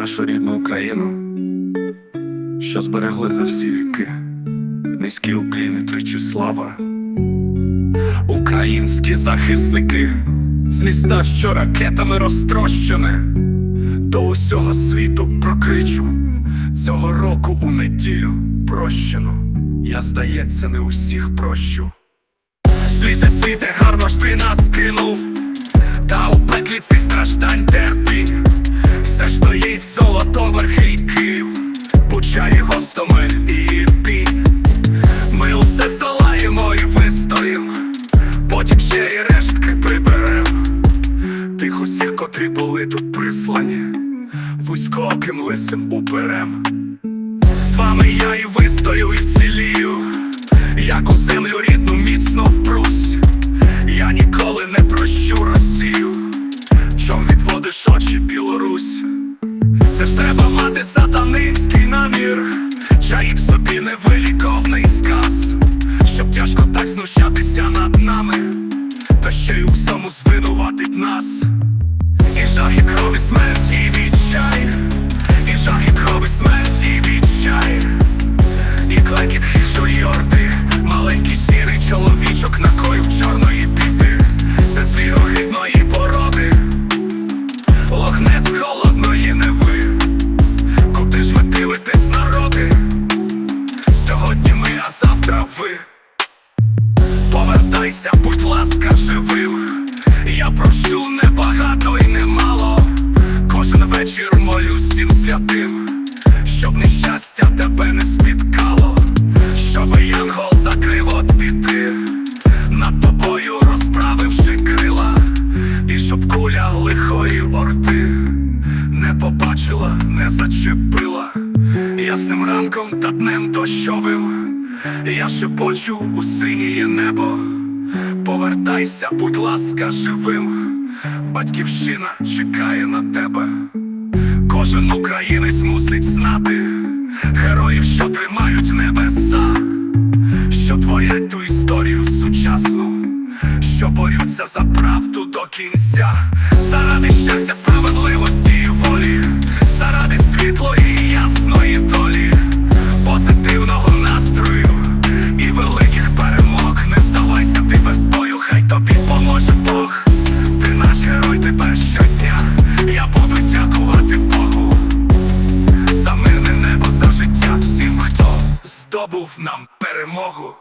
нашу рідну Україну, що зберегли за всі віки, низькі укліни тричі слава, українські захисники, з міста, що ракетами розтрощене, до усього світу прокричу цього року у неділю прощено. Я, здається, не усіх прощу. Світе, світе, гарно ж ти нас й Київ, Буча і Гостомель і Ірпінь. Ми усе здолаємо і вистоїм, потім ще і рештки приберем. Тих усіх, котрі були тут прислані, вузькооким лисим уберем. З вами я і вистою, і вцілію, як у землю рідну міцно впрусь. Я ніколи не прощу Росію, чом відводиш очі Білорусь. Це ж треба мати сатанинський намір, чаїв собі невиліковний сказ, щоб тяжко так знущатися над нами, та ще й у всьому звинуватить нас. Повертайся, будь ласка, живим. Я прошу небагато і немало. Кожен вечір молюсь всім святим, щоб нещастя тебе не спіткало, щоб янгол закрив от біди, над тобою розправивши крила, і щоб куля лихої орди не побачила, не зачепила. Ясним ранком та днем дощовим я шепочу у синіє небо. Повертайся, будь ласка, живим. Батьківщина чекає на тебе. Кожен українець мусить знати героїв, що тримають небеса, що творять ту історію сучасну, що борються за правду до кінця, заради щастя, справедливості і волі, заради світлої. здобув нам перемогу.